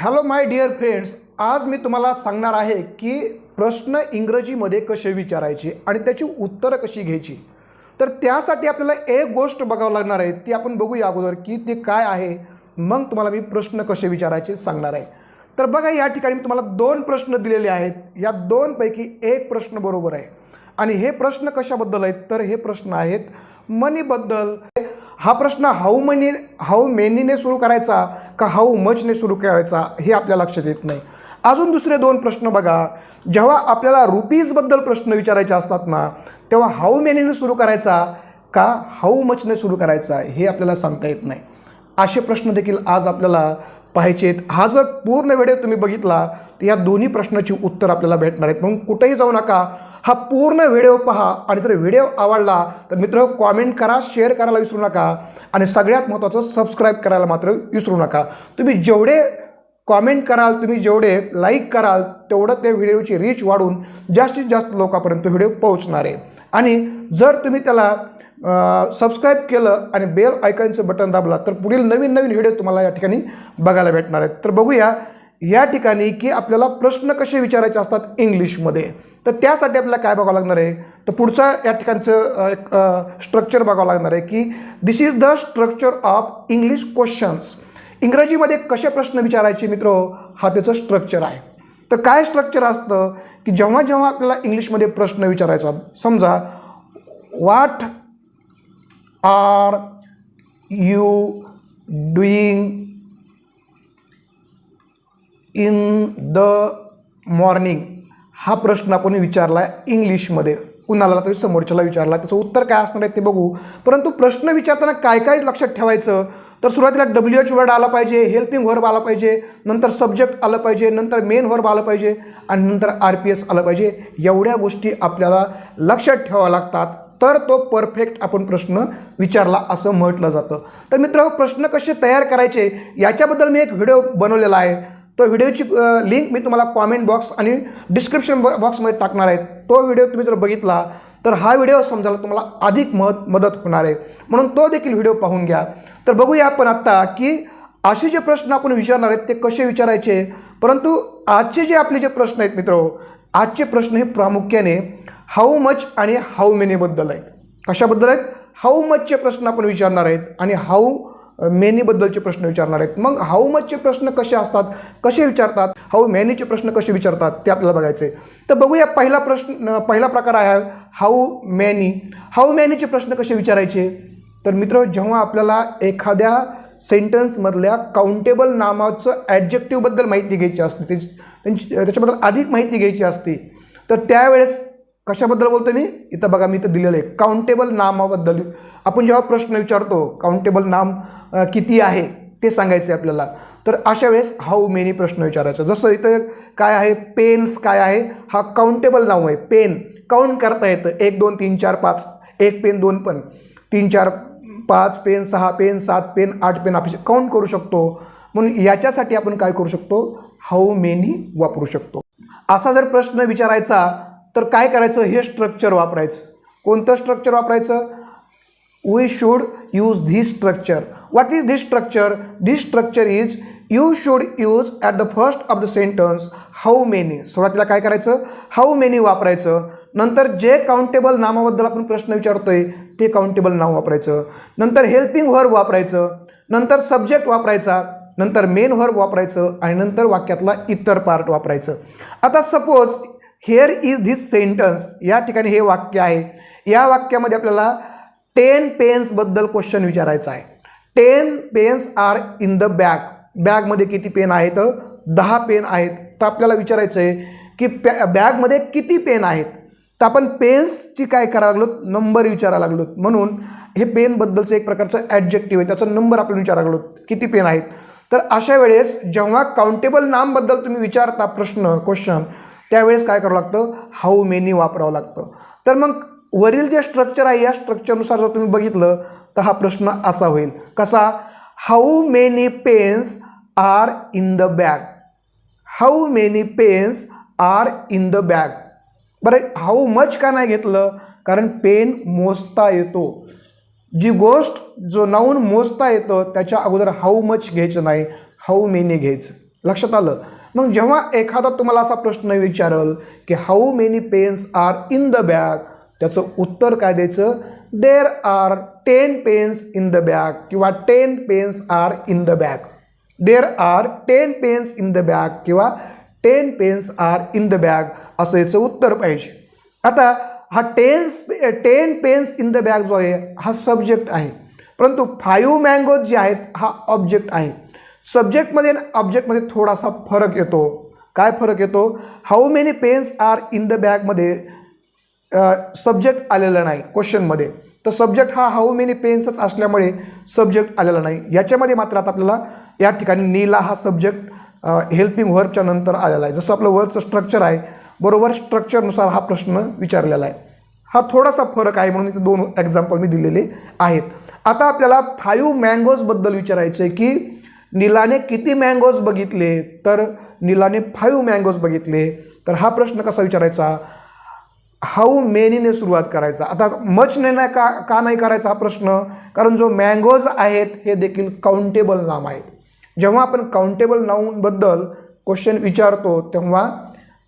Hello my dear friends आज मी तुम्हाला सांगणार आहे की प्रश्न इंग्रजीमध्ये कसे विचारायचे आणि त्याची उत्तरं कशी घ्यायची. तर त्यासाठी आपल्याला एक गोष्ट बघावं लागणार आहे ती आपण बघूया अगोदर की ते काय आहे. मग तुम्हाला मी प्रश्न कसे विचारायचे सांगणार आहे. तर बघा या ठिकाणी मी तुम्हाला दोन प्रश्न दिलेले आहेत. या दोनपैकी एक प्रश्न बरोबर आहे. आणि हे प्रश्न कशाबद्दल आहेत? तर हे प्रश्न आहेत मनीबद्दल. हा प्रश्न हाऊ मनी हाऊ मेनीने सुरू करायचा का हाऊ मचने सुरू करायचा हे आपल्या लक्षात येत नाही. अजून दुसरे दोन प्रश्न बघा. जेव्हा आपल्याला रुपीजबद्दल प्रश्न विचारायचे असतात ना तेव्हा हाऊ मेनीने सुरू करायचा का हाऊ मचने सुरू करायचा हे आपल्याला सांगता येत नाही. असे प्रश्न देखील आज आपल्याला पाहायचे आहेत हा जर पूर्ण व्हिडिओ तुम्ही बघितला तर या दोन्ही प्रश्नाची उत्तर आपल्याला भेटणार आहेत. म्हणून कुठेही जाऊ नका. हा पूर्ण व्हिडिओ पहा आणि जर व्हिडिओ आवडला तर मित्र कॉमेंट करा शेअर करायला विसरू नका आणि सगळ्यात महत्त्वाचं सबस्क्राईब करायला मात्र विसरू नका. तुम्ही जेवढे कॉमेंट कराल तुम्ही जेवढे लाईक कराल तेवढं त्या व्हिडिओची रीच वाढून जास्तीत जास्त लोकांपर्यंत व्हिडिओ पोहोचणार आहे. आणि जर तुम्ही त्याला सबस्क्राईब केलं आणि बेल आयकॉनचं बटन दाबला तर पुढील नवीन नवीन व्हिडिओ तुम्हाला या ठिकाणी बघायला भेटणार आहेत. तर बघूया या ठिकाणी की आपल्याला प्रश्न कसे विचारायचे असतात इंग्लिशमध्ये तर त्यासाठी आपल्याला काय बघावं लागणार आहे? तर पुढचा या ठिकाणचं एक स्ट्रक्चर बघावं लागणार आहे की this is the structure of English questions इंग्रजीमध्ये कसे प्रश्न विचारायचे मित्र? हा त्याचं स्ट्रक्चर आहे. तर काय स्ट्रक्चर असतं? की जेव्हा जेव्हा आपल्याला इंग्लिशमध्ये प्रश्न विचारायचा समजा what are you doing in the morning हा प्रश्न आपण विचारला आहे इंग्लिशमध्ये. कुणाला तरी समोरच्याला विचारला त्याचं उत्तर काय असणार आहे ते बघू. परंतु प्रश्न विचारताना काय काय लक्षात ठेवायचं? तर सुरुवातीला डब्ल्यू एच वर्ड आला पाहिजे हेल्पिंग वर्ब आला पाहिजे नंतर सब्जेक्ट आलं पाहिजे नंतर मेन वर्ब आलं पाहिजे आणि नंतर आर पी एस आलं पाहिजे. एवढ्या गोष्टी आपल्याला लक्षात ठेवाव्या लागतात. तर तो परफेक्ट आपण प्रश्न विचारला असं म्हटलं जातं. तर मित्र प्रश्न कसे तयार करायचे याच्याबद्दल मी एक व्हिडिओ बनवलेला आहे. तो व्हिडिओची लिंक मी तुम्हाला कॉमेंट बॉक्स आणि डिस्क्रिप्शन बॉक्समध्ये टाकणार आहे. तो व्हिडिओ तुम्ही जर बघितला तर हा व्हिडिओ समजायला तुम्हाला अधिक मत मदत होणार आहे. म्हणून तो देखील व्हिडिओ पाहून घ्या. तर बघूया आपण आत्ता की असे जे प्रश्न आपण विचारणार आहेत ते कसे विचारायचे? परंतु आजचे जे आपले जे प्रश्न आहेत मित्र आजचे प्रश्न हे प्रामुख्याने हाऊ मच आणि हाऊ मेनीबद्दल आहेत? कशाबद्दल आहेत? हाऊ मचचे प्रश्न आपण विचारणार आहेत आणि हाऊ मेनीबद्दलचे प्रश्न विचारणार आहेत. मग हाऊ मचचे प्रश्न कसे असतात? कसे विचारतात? हाऊ मेनीचे प्रश्न कसे विचारतात? ते आपल्याला बघायचे तर बघूया पहिला प्रश्न पहिला प्रकार आहे हाऊ मॅनी हाऊ मॅनीचे प्रश्न कसे विचारायचे? तर मित्र जेव्हा आपल्याला एखाद्या सेंटन्समधल्या काउंटेबल नामाचं ॲडजेक्टिव्हबद्दल माहिती घ्यायची असते त्यांची त्याच्याबद्दल अधिक माहिती घ्यायची असते तर त्यावेळेस कशाबद्दल बोलतो मी? इथं बघा मी इथं दिलेलं आहे. काउंटेबल नामाबद्दल. आपण जेव्हा प्रश्न विचारतो काउंटेबल नाम किती आहे ते सांगायचं आहे आपल्याला. तर अशा वेळेस हाऊ मेनी प्रश्न विचारायचा? जसं इथं काय आहे पेन्स काय आहे हा काउंटेबल नाव आहे. पेन काउंट करता येतं. एक दोन तीन चार पाच. एक पेन दोन पण. तीन चार पाच पेन सहा पेन सात पेन आठ पेन आपण काउंट करू शकतो. म्हणून याच्यासाठी आपण काय करू शकतो? हाऊ मेनी वापरू शकतो. असा जर प्रश्न विचारायचा तर काय करायचं? हे स्ट्रक्चर वापरायचं. कोणतं स्ट्रक्चर वापरायचं? We should use this structure what is this structure this structure is you should use at the first of the sentence how many सुरुवातीला काय करायचं? हाऊ मेनी वापरायचं. नंतर जे काउंटेबल नामाबद्दल आपण प्रश्न विचारतोय ते काउंटेबल नाव वापरायचं. नंतर हेल्पिंग वर्ब वापरायचं. नंतर सब्जेक्ट वापरायचा. नंतर मेन वर्ब वापरायचं. आणि नंतर वाक्यातला इतर पार्ट वापरायचं. आता suppose here is this sentence या ठिकाणी हे वाक्य आहे. या वाक्यामध्ये आपल्याला टेन पेन्सबद्दल क्वेश्चन विचारायचा आहे. Ten pens are in the bag बॅगमध्ये किती पेन आहेत? दहा पेन आहेत. तर आपल्याला विचारायचं आहे की पॅ बॅगमध्ये किती पेन आहेत? तर आपण पेन्सची काय करायला लागलो नंबर विचारायला लागलो म्हणून हे पेनबद्दलचं एक प्रकारचं ॲडजेक्टिव्ह आहे. त्याचा नंबर आपण विचारायला लागलो किती पेन आहेत? तर अशा वेळेस जेव्हा काउंटेबल नामबद्दल तुम्ही विचारता प्रश्न क्वेश्चन त्यावेळेस काय करावं लागतं? हाऊ मेनी वापरावं लागतं? तर मग वरील जे स्ट्रक्चर आहे या स्ट्रक्चरनुसार जर तुम्ही बघितलं तर हा प्रश्न असा होईल. कसा? How many pens are in the bag how many pens are in the bag बरं हाऊ मच का नाही घेतलं? कारण पेन मोजता येतो. जी गोष्ट जो नाऊन मोजता येतं त्याच्या अगोदर हाऊ मच घ्यायचं नाही. हाऊ मेनी घ्यायचं. लक्षात आलं? मग जेव्हा एखादा तुम्हाला असा प्रश्न विचारल की how many pens are in the bag त्याचं उत्तर काय द्यायचं? There are ten pens in the bag किंवा ten pens are in the bag there are ten pens in the bag किंवा ten pens are in the bag असं याचं उत्तर पाहिजे. आता हा tens ten pens in the bag जो आहे हा सब्जेक्ट आहे. परंतु फाईव्ह मँगोज जे आहेत हा ऑब्जेक्ट आहे. सब्जेक्टमध्ये आणि ऑब्जेक्टमध्ये थोडासा फरक येतो. काय फरक येतो? How many pens are in the बॅगमध्ये सब्जेक्ट आलेला नाही क्वेश्चनमध्ये तर सब्जेक्ट हा हाऊ मेनी पेन्सच असल्यामुळे सब्जेक्ट आलेला नाही. याच्यामध्ये मात्र आता आपल्याला या ठिकाणी नीला हा सब्जेक्ट हेल्पिंग वर्कच्या नंतर आलेला आहे. जसं आपलं वर्बचं स्ट्रक्चर आहे बरोबर स्ट्रक्चरनुसार हा प्रश्न विचारलेला आहे. हा थोडासा फरक आहे म्हणून इथे दोन एक्झाम्पल मी दिलेले आहेत. आता आपल्याला फाईव्ह मँगोजबद्दल विचारायचं आहे की नीलाने किती मँगोज बघितले? तर नीलाने फाईव्ह मँगोज बघितले. तर हा प्रश्न कसा विचारायचा? हाऊ मेनीने सुरुवात करायचा? आता मचने नाही का का नाही करायचा हा प्रश्न? कारण जो मँगोज आहेत हे देखील काउंटेबल नाम आहेत. जेव्हा आपण काउंटेबल नाऊनबद्दल क्वेश्चन विचारतो तेव्हा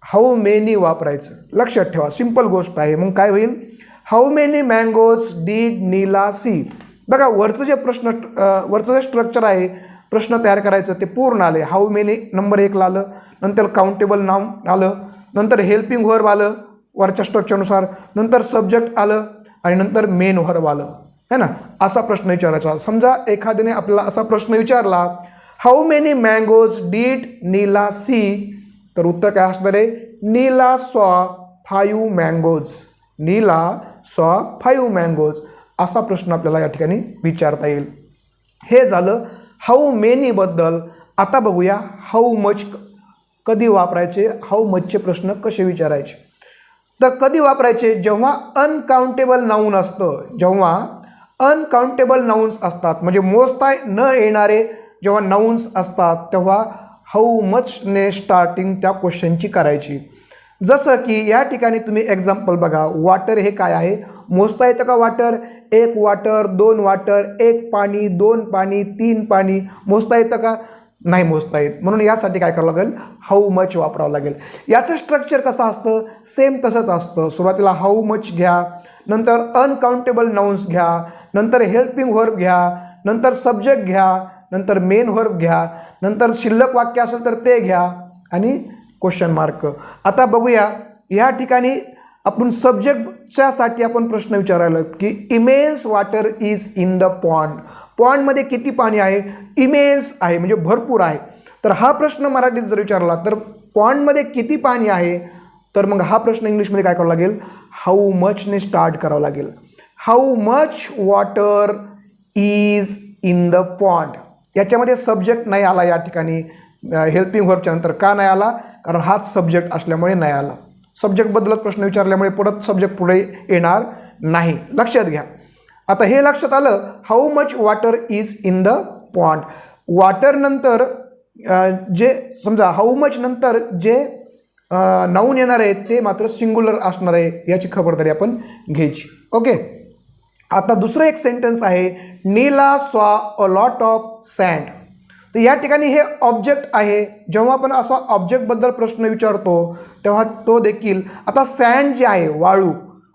हाऊ मेनी वापरायचं? लक्षात ठेवा सिंपल गोष्ट आहे. मग काय होईल? How many mangoes did Neela see बघा वरचं जे प्रश्न वरचं जे स्ट्रक्चर आहे प्रश्न तयार करायचं ते पूर्ण आले. हाऊ मेनी नंबर एकला आलं नंतर काउंटेबल नाव आलं नंतर हेल्पिंग व्हर्ब आलं वरच्या स्ट्रक्चरनुसार नंतर सब्जेक्ट आलं आणि नंतर मेन व्हर्ब आलं. है ना? असा प्रश्न विचारायचा. समजा एखाद्याने आपल्याला असा प्रश्न विचारला how many mangoes did Neela see तर उत्तर काय असणार आहे? Neela saw five mangoes Neela saw five mangoes असा प्रश्न आपल्याला या ठिकाणी विचारता येईल. हे झालं हाऊ मेनीबद्दल आता बघूया हाऊ मच कधी वापरायचे हाऊ मचचे प्रश्न कसे विचारायचे. तर कधी वापरायचे? जेव्हा अनकाउंटेबल नाऊन असतं जेव्हा अनकाउंटेबल नाऊन्स असतात म्हणजे मोजता न येणारे जेव्हा नाऊन्स असतात तेव्हा हाऊ मचने स्टार्टिंग त्या क्वेश्चनची करायची. जसं की या ठिकाणी तुम्ही एक्झाम्पल बघा वॉटर हे काय आहे? मोजता येतं का वॉटर एक वॉटर दोन वॉटर एक पाणी दोन पाणी तीन पाणी. मोजता येतं का? नाही मोजता येत. म्हणून यासाठी काय करावं लागेल? हाऊ मच वापरावं लागेल. याचं स्ट्रक्चर कसं असतं? सेम तसंच असतं. सुरुवातीला हाऊ मच घ्या नंतर अनकाउंटेबल नाउन्स घ्या नंतर हेल्पिंग व्हर्ब घ्या नंतर सब्जेक्ट घ्या नंतर मेन व्हर्ब घ्या नंतर शिल्लक वाक्य असेल तर ते घ्या आणि क्वेश्चन मार्क आता बघूया या ठिकाणी आपण सब्जेक्टच्यासाठी आपण प्रश्न विचारायला की immense water is in the pond पॉन्डमध्ये किती पाणी आहे? इमेन्स आहे म्हणजे भरपूर आहे. तर हा प्रश्न मराठीत जर विचारला तर पॉन्डमध्ये किती पाणी आहे? तर मग हा प्रश्न इंग्लिशमध्ये काय करावं लागेल? हाऊ मचने स्टार्ट करावं लागेल? How much water is in the pond याच्यामध्ये सब्जेक्ट नाही आला या ठिकाणी. हेल्पिंग व्हर्बच्या नंतर का नाही आला? कारण हाच सब्जेक्ट असल्यामुळे नाही आला. सब्जेक्टबद्दलच प्रश्न विचारल्यामुळे परत सब्जेक्ट पुढे येणार नाही. लक्षात घ्या. आता हे लक्षात आलं how much water is in the pond वॉटरनंतर जे समजा हाऊ मच नंतर जे नाऊन येणार आहे ते मात्र सिंग्युलर असणार आहे याची खबरदारी आपण घ्यायची. ओके आता दुसरं एक सेंटेन्स आहे Neela saw a lot of sand तर या ठिकाणी हे ऑब्जेक्ट आहे. जेव्हा आपण असा ऑब्जेक्टबद्दल प्रश्न विचारतो तेव्हा तो देखील आता सँड जे आहे वाळू.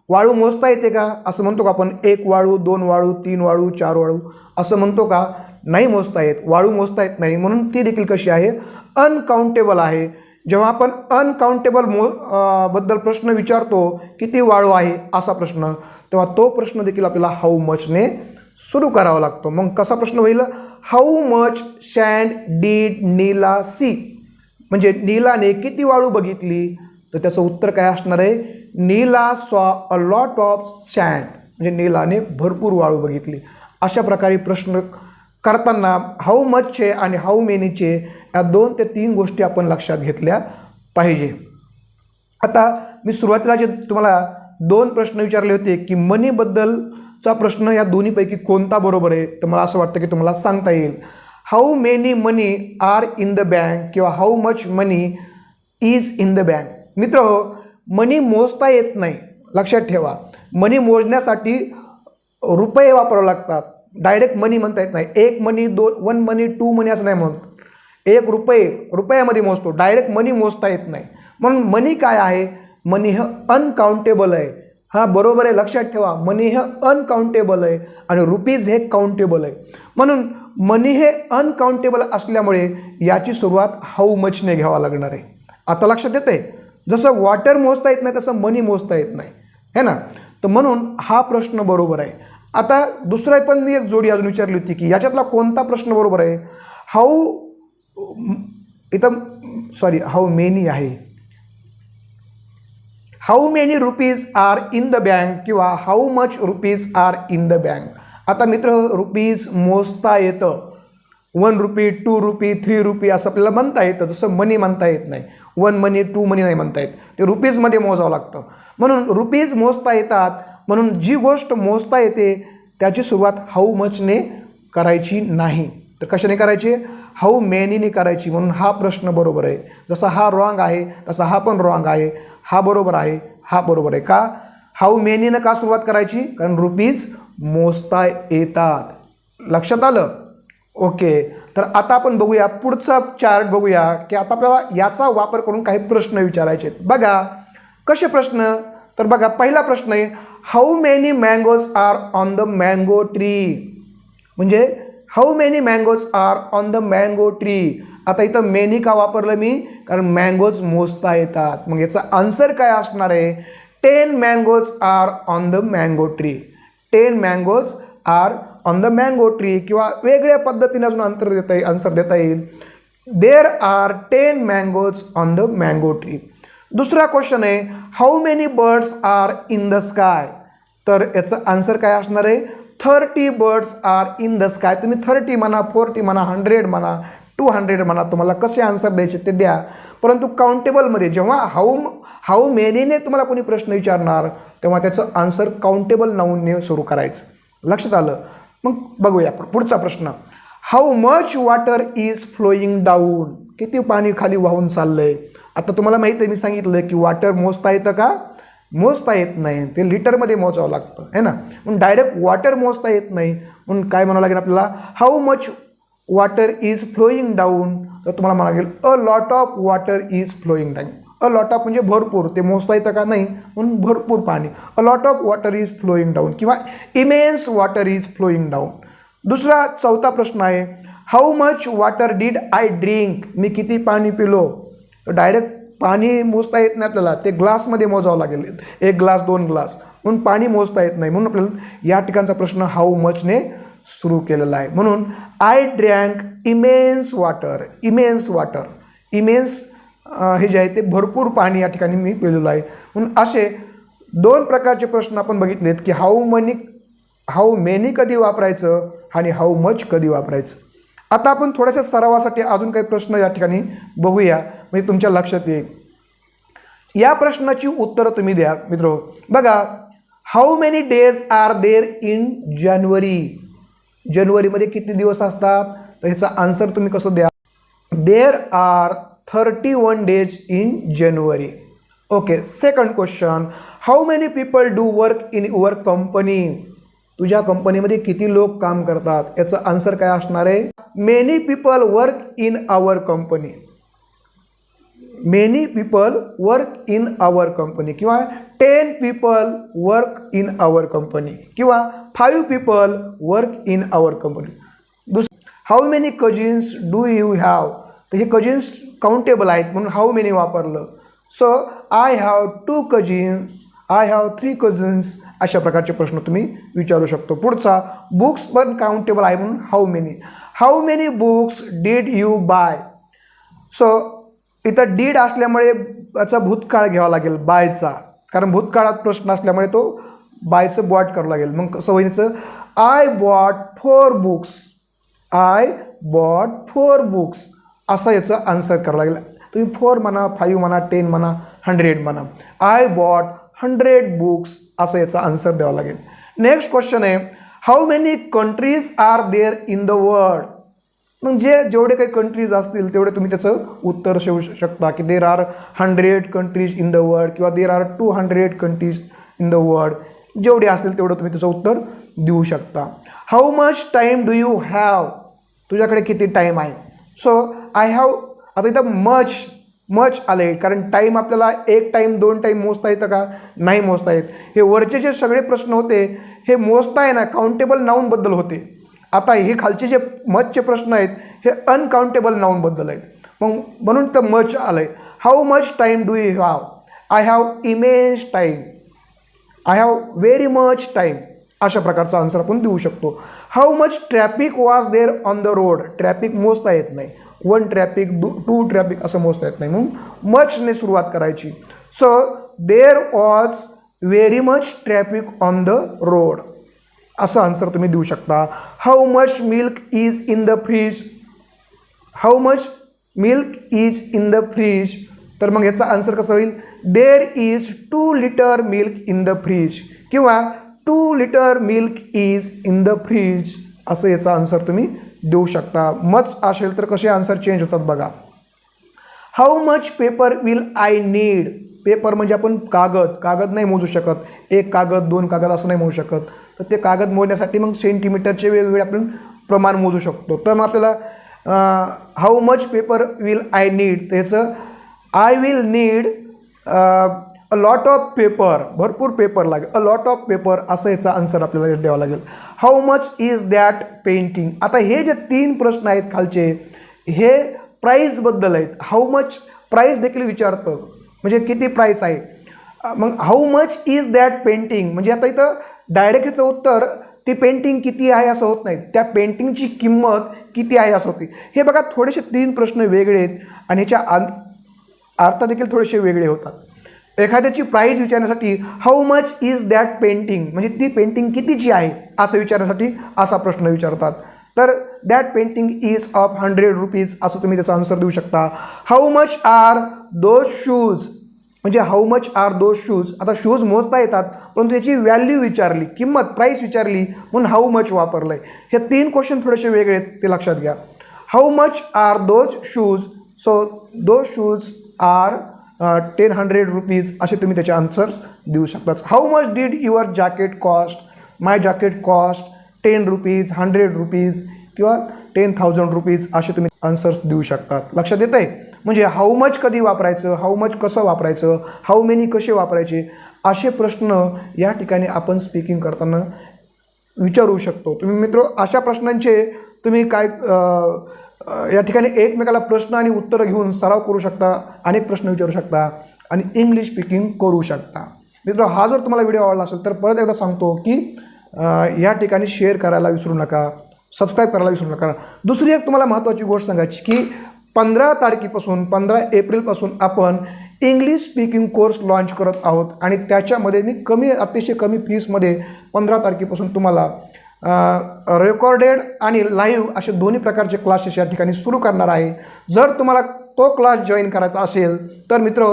वाळू मोजता येते का? असं म्हणतो का आपण? एक वाळू दोन वाळू तीन वाळू चार वाळू. असं म्हणतो का? नाही मोजता येत. वाळू मोजता येत नाही. म्हणून ती देखील कशी आहे? अनकाउंटेबल आहे. जेव्हा आपण अनकाउंटेबल मो बद्दल प्रश्न विचारतो किती वाळू आहे? असा प्रश्न. तेव्हा तो प्रश्न देखील आपल्याला हाऊ मचने सुरू करावा लागतो. मग कसा प्रश्न होईल? How much sand did Neela see म्हणजे नीलाने किती वाळू बघितली? तर त्याचं उत्तर काय असणार आहे? Neela saw a lot of sand म्हणजे नीलाने भरपूर वाळू बघितली. अशा प्रकारे प्रश्न करताना हाऊ मचचे आणि हाऊ मेनीचे या दोन ते तीन गोष्टी आपण लक्षात घेतल्या पाहिजे. आता मी सुरुवातीला जे तुम्हाला दोन प्रश्न विचारले होते की मनीबद्दल चा प्रश्न या दोन्हीपैकी कोणता बरोबर आहे? तर मला असं वाटतं की तुम्हाला सांगता येईल. How many money are in the bank किंवा how much money is in the bank मित्र मनी मोजता येत नाही. लक्षात ठेवा. मनी मोजण्यासाठी रुपये वापरावे लागतात. डायरेक्ट मनी म्हणता येत नाही. एक मनी दोन वन मनी टू मनी असं नाही म्हणत. एक रुपये रुपयामध्ये मोजतो. डायरेक्ट मनी मोजता येत नाही. म्हणून मनी काय आहे? मनी हे अनकाउंटेबल आहे. हा बरोबर आहे. लक्षात ठेवा मनी हे अनकाउंटेबल आहे आणि रुपीज हे काउंटेबल आहे. म्हणून मनी हे अनकाउंटेबल असल्यामुळे याची सुरुवात हाऊ मचने घ्यावा लागणार आहे. आता लक्षात येते जसं वॉटर मोजता येत नाही तसं मनी मोजता येत नाही. है ना? तर म्हणून हा प्रश्न बरोबर आहे. आता दुसरा पण मी एक जोडी अजून विचारली होती की याच्यातला कोणता प्रश्न बरोबर आहे? हाऊ इथं सॉरी हाऊ मेनी आहे? How many rupees are in the bank किंवा how much rupees are in the bank आता मित्र रुपीज मोजता येतं. One rupee two rupee three rupee असं आपल्याला म्हणता येतं. जसं मनी म्हणता येत नाही. वन मनी टू मनी नाही म्हणता येत. ते रुपीजमध्ये मोजावं लागतं. म्हणून रुपीज मोजता येतात. म्हणून जी गोष्ट मोजता येते त्याची सुरुवात हाऊ मचने करायची नाही. तर कशाने करायची? हाऊ मेनीने करायची म्हणून हा प्रश्न बरोबर आहे. जसा हा रॉंग आहे तसा हा पण रॉंग आहे. हा बरोबर आहे हा बरोबर आहे. का? हाऊ मेनीनं का सुरुवात करायची? कारण रुपीज मोजता येतात. लक्षात आलं? ओके. तर आता आपण बघूया पुढचा चार्ट बघूया की आता आपल्याला याचा वापर करून काही प्रश्न विचारायचे आहेत. बघा कसे प्रश्न? तर बघा पहिला प्रश्न आहे how many mangoes are on the mango tree? म्हणजे how many mangoes are on the mango tree आता इथं मेनी का वापरलं मी? कारण मँगोज मोजता येतात. मग याचा आन्सर काय असणार आहे? Ten mangoes are on the mango tree ten mangoes are on the mango tree किंवा वेगळ्या पद्धतीने अजून अंतर देता येईल आन्सर देता येईल. There are ten mangoes on the mango tree दुसरा क्वेश्चन आहे how many birds are in the sky तर याचं आन्सर काय असणार आहे? Thirty birds are in the sky. तुम्ही थर्टी म्हणा फोर्टी म्हणा हंड्रेड म्हणा टू हंड्रेड म्हणा तुम्हाला कसे आन्सर द्यायचे ते द्या. परंतु काउंटेबलमध्ये जेव्हा हाऊ हाऊ मेनीने तुम्हाला कोणी प्रश्न विचारणार तेव्हा त्याचं आन्सर काउंटेबल नाऊनने सुरू करायचं. लक्षात आलं? मग बघूया आपण. पुढचा प्रश्न. How much water is flowing down किती पाणी खाली वाहून चाललं आहे आता तुम्हाला माहीत आहे मी सांगितलं की वॉटर मोजता येतं का? मोजता येत नाही. ते लिटरमध्ये मोजावं लागतं है ना? म्हणून डायरेक्ट वॉटर मोजता येत नाही. म्हणून काय म्हणावं लागेल आपल्याला? How much water is flowing down तर तुम्हाला म्हणावं लागेल a lot of water is flowing down a lot of म्हणजे भरपूर. ते मोजता येतं का नाही? म्हणून भरपूर पाणी. A lot of water is flowing down किंवा immense water is flowing down दुसरा चौथा प्रश्न आहे how much water did I drink मी किती पाणी पिलो? तर डायरेक्ट पाणी मोजता येत नाही आपल्याला. ते ग्लासमध्ये मोजावं लागेल. एक ग्लास दोन ग्लास. म्हणून पाणी मोजता येत नाही. म्हणून आपल्याला या ठिकाणचा प्रश्न हाऊ मचने सुरू केलेला आहे. म्हणून I drank immense water immense water immense हे जे आहे ते भरपूर पाणी या ठिकाणी मी पिलेलो आहे. म्हणून असे दोन प्रकारचे प्रश्न आपण बघितलेत की हाऊ मनी हाऊ मेनी कधी वापरायचं आणि हाऊ मच कधी वापरायचं. आता आपण थोड्याशा सरावासाठी अजून काही प्रश्न या ठिकाणी बघूया. म्हणजे तुमच्या लक्षात येईल. या प्रश्नाची उत्तरं तुम्ही द्या मित्र. बघा how many days are there in January जानेवारीमध्ये किती दिवस असतात? तर ह्याचा आन्सर तुम्ही कसं द्या? There are thirty one days in January okay second question how many people do work in your company तुझ्या कंपनीमध्ये किती लोक काम करतात? याचं आन्सर काय असणार आहे? Many people work in our company many people work in our company किंवा ten people work in our company किंवा five people work in our company दुस how many cousins do you have तर हे cousins countable आहेत म्हणून how many वापरलं. So I have two cousins I have three cousins अशा प्रकारचे प्रश्न तुम्ही विचारू शकतो. पुढचा बुक्स पण काउंटेबल आहे म्हणून how many how many books did you buy so इथं डीड असल्यामुळे याचा भूतकाळ घ्यावा लागेल बायचा कारण भूतकाळात प्रश्न असल्यामुळे तो बायचं बॉट करावं लागेल. मग सवयीचं I bought four books I bought four books असं याचं आन्सर करावं लागेल. तुम्ही फोर म्हणा फाईव्ह म्हणा टेन म्हणा हंड्रेड म्हणा. आय बॉट हंड्रेड बुक्स असं याचा आन्सर द्यावा लागेल. नेक्स्ट क्वेश्चन आहे how many countries are there in the world मग जे जेवढे काही कंट्रीज असतील तेवढे तुम्ही त्याचं उत्तर शेवू शकता की there are hundred countries in the world किंवा there are two hundred countries in the world जेवढे असतील तेवढं तुम्ही त्याचं उत्तर देऊ शकता. How much time do you have तुझ्याकडे किती टाईम आहे? सो आय हॅव आता इथं मच मच आले कारण टाईम आपल्याला एक टाईम दोन टाईम मोजता येतं का? नाही मोजता येत. हे वरचे जे सगळे प्रश्न होते हे मोजता ना काउंटेबल नाऊनबद्दल होते. आता हे खालचे जे मचचे प्रश्न आहेत हे अनकाउंटेबल नाऊनबद्दल आहेत. मग म्हणून तर मच आलं आहे how much time do you have I have image time I have very much time अशा प्रकारचा आन्सर आपण देऊ शकतो. How much traffic was there on the road traffic मोजता येत नाही. One traffic two two traffic असं मोजता येत नाही. म्हणून मचने सुरुवात करायची. So there was very much traffic on the road असं आन्सर तुम्ही देऊ शकता. How much milk is in the fridge how much milk is in the fridge तर मग याचा आन्सर कसं होईल? There is two litre milk in the fridge किंवा two litre milk is in the fridge असं याचा आन्सर तुम्ही देऊ शकता. मच असेल तर कसे आन्सर चेंज होतात बघा. How much paper will I need paper म्हणजे आपण कागद. कागद नाही मोजू शकत. एक कागद दोन कागद असं नाही मोजू शकत. तर ते कागद मोजण्यासाठी मग सेंटीमीटरचे वेगवेगळे आपण प्रमाण मोजू शकतो. तर मग आपल्याला how much paper will I need त्याचं I will need a lot of paper भरपूर पेपर लागेल. अ लॉट ऑफ पेपर असं याचा आन्सर आपल्याला द्यावा लागेल. How much is that painting आता हे जे तीन प्रश्न आहेत खालचे हे प्राईजबद्दल आहेत. हाऊ मच प्राईस देखील विचारतं. म्हणजे किती प्राईस आहे? मग how much is that painting म्हणजे आता इथं डायरेक्ट ह्याचं उत्तर ती पेंटिंग किती आहे असं होत नाही. त्या पेंटिंगची किंमत किती आहे असं होती. हे बघा थोडेसे तीन प्रश्न वेगळे आहेत आणि ह्याच्या अर्थ देखील थोडेसे वेगळे होतात. एखाद्याची प्राईज विचारण्यासाठी how much is that painting म्हणजे ती पेंटिंग कितीची आहे? असं विचारण्यासाठी असा प्रश्न विचारतात. तर that painting is of hundred rupees असं तुम्ही त्याचा आन्सर देऊ शकता. How much are those shoes म्हणजे how much are those shoes आता शूज मोजता येतात परंतु त्याची व्हॅल्यू विचारली किंमत प्राईस विचारली म्हणून हाऊ मच वापरलं आहे हे तीन क्वेश्चन थोडेसे वेगळे आहेत ते लक्षात घ्या. How much are those shoes so those shoes are ten hundred rupees असे तुम्ही त्याचे आन्सर्स देऊ शकतात. How much did your jacket cost my jacket cost ten rupees hundred rupees किंवा टेन थाउजंड रुपीज असे तुम्ही आन्सर्स देऊ शकतात. लक्षात येत आहे म्हणजे हाऊ मच कधी वापरायचं? हाऊ मच कसं वापरायचं? हाऊ मेनी कसे वापरायचे? असे प्रश्न या ठिकाणी आपण स्पीकिंग करताना विचारू शकतो. तुम्ही मित्र अशा प्रश्नांचे तुम्ही काय या ठिकाणी एकमेकाला प्रश्न आणि उत्तरं घेऊन सराव करू शकता अनेक प्रश्न विचारू शकता आणि इंग्लिश स्पीकिंग करू शकता. मित्र हा जर तुम्हाला व्हिडिओ आवडला असेल तर परत एकदा सांगतो की या ठिकाणी शेअर करायला विसरू नका सबस्क्राईब करायला विसरू नका. दुसरी एक तुम्हाला महत्त्वाची गोष्ट सांगायची की पंधरा तारखेपासून पंधरा एप्रिलपासून आपण इंग्लिश स्पीकिंग कोर्स लॉन्च करत आहोत आणि त्याच्यामध्ये मी कमी अतिशय कमी फीसमध्ये पंधरा तारखेपासून तुम्हाला रेकॉर्डेड आणि लाईव्ह असे दोन्ही प्रकारचे क्लासेस या ठिकाणी सुरू करणार आहे. जर तुम्हाला तो क्लास जॉईन करायचा असेल तर मित्र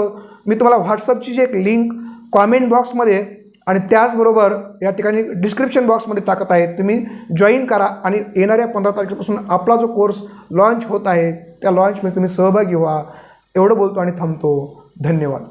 मी तुम्हाला व्हॉट्सअपची जी एक लिंक कॉमेंट बॉक्समध्ये आणि त्याचबरोबर या ठिकाणी डिस्क्रिप्शन बॉक्समध्ये टाकत आहे. तुम्ही जॉईन करा आणि येणाऱ्या पंधरा तारखेपासून आपला जो कोर्स लॉन्च होत आहे त्या लॉन्चमध्ये तुम्ही सहभागी व्हा. एवढं बोलतो आणि थांबतो. धन्यवाद.